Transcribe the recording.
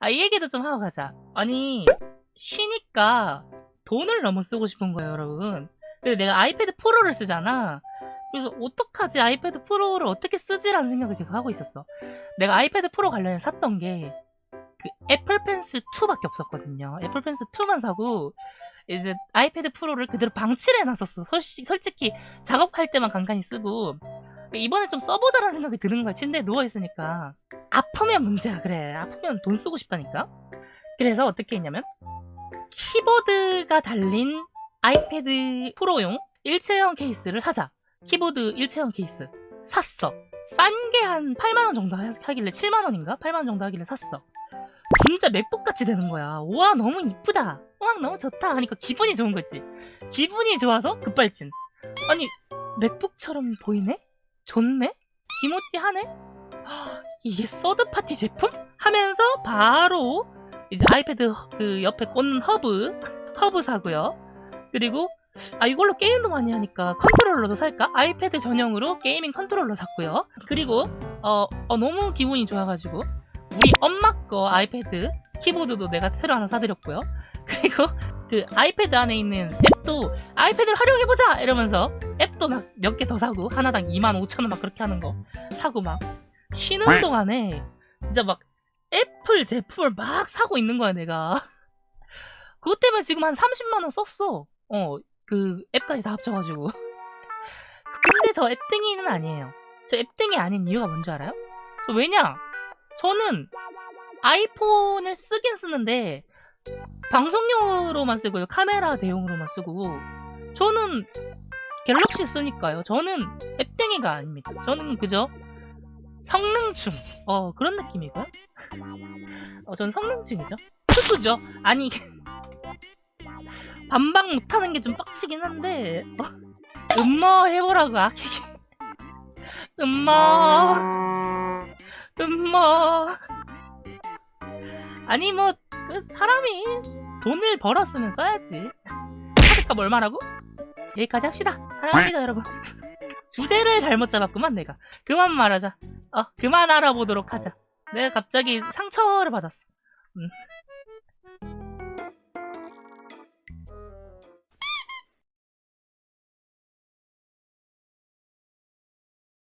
아, 이 얘기도 좀 하고 가자. 아니, 쉬니까 돈을 너무 쓰고 싶은 거예요, 여러분. 근데 내가 아이패드 프로를 쓰잖아. 그래서 어떡하지? 아이패드 프로를 어떻게 쓰지라는 생각을 계속 하고 있었어. 내가 아이패드 프로 관련해 샀던 게 그 애플 펜슬 2밖에 없었거든요. 애플 펜슬 2만 사고 이제 아이패드 프로를 그대로 방치를 해놨었어. 솔직, 솔직히 작업할 때만 간간히 쓰고 이번에 좀 써보자라는 생각이 드는 거야. 침대에 누워있으니까. 아프면 문제야, 그래. 아프면 돈 쓰고 싶다니까? 그래서 어떻게 했냐면, 키보드가 달린 아이패드 프로용 일체형 케이스를 사자. 키보드 일체형 케이스. 샀어. 싼 게 한 8만원 정도 하- 하길래, 7만원인가? 8만원 정도 하길래 샀어. 진짜 맥북 같이 되는 거야. 와, 너무 이쁘다. 와, 너무 좋다. 하니까 기분이 좋은 거지. 기분이 좋아서 급발진. 아니, 맥북처럼 보이네? 좋네? 기모찌하네? 아, 이게 서드파티 제품? 하면서 바로 이제 아이패드 허- 그 옆에 꽂는 허브 허브 사고요. 그리고 아 이걸로 게임도 많이 하니까 컨트롤러도 살까? 아이패드 전용으로 게이밍 컨트롤러 샀고요. 그리고 어, 어, 너무 기분이 좋아가지고 우리 엄마 거 아이패드 키보드도 내가 새로 하나 사드렸고요. 그리고 그 아이패드 안에 있는 앱도 아이패드를 활용해보자! 이러면서 앱도 막 몇 개 더 사고 하나당 2만 5천 원 막 그렇게 하는 거 사고 막 쉬는 동안에 진짜 막 애플 제품을 막 사고 있는 거야 내가. 그것 때문에 지금 한 30만 원 썼어. 어 그 앱까지 다 합쳐가지고. 근데 저 앱등이는 아니에요. 저 앱등이 아닌 이유가 뭔지 알아요? 저 왜냐? 저는 아이폰을 쓰긴 쓰는데 방송용으로만 쓰고요. 카메라 대용으로만 쓰고 저는 갤럭시 쓰니까요. 저는 앱땡이가 아닙니다. 저는 그저 성능충. 어, 그런 느낌이고요. 어, 전 성능충이죠. 크구죠. 아니, 반박 못하는 게 좀 빡치긴 한데, 어, 음모 해보라고, 아키기. 음모, 음모. 아니, 뭐, 그 사람이 돈을 벌었으면 써야지. 카드값 얼마라고? 여기까지 합시다. 사랑합니다, 여러분. 주제를 잘못 잡았구만, 내가. 그만 말하자. 어, 그만 알아보도록 하자. 내가 갑자기 상처를 받았어. 음.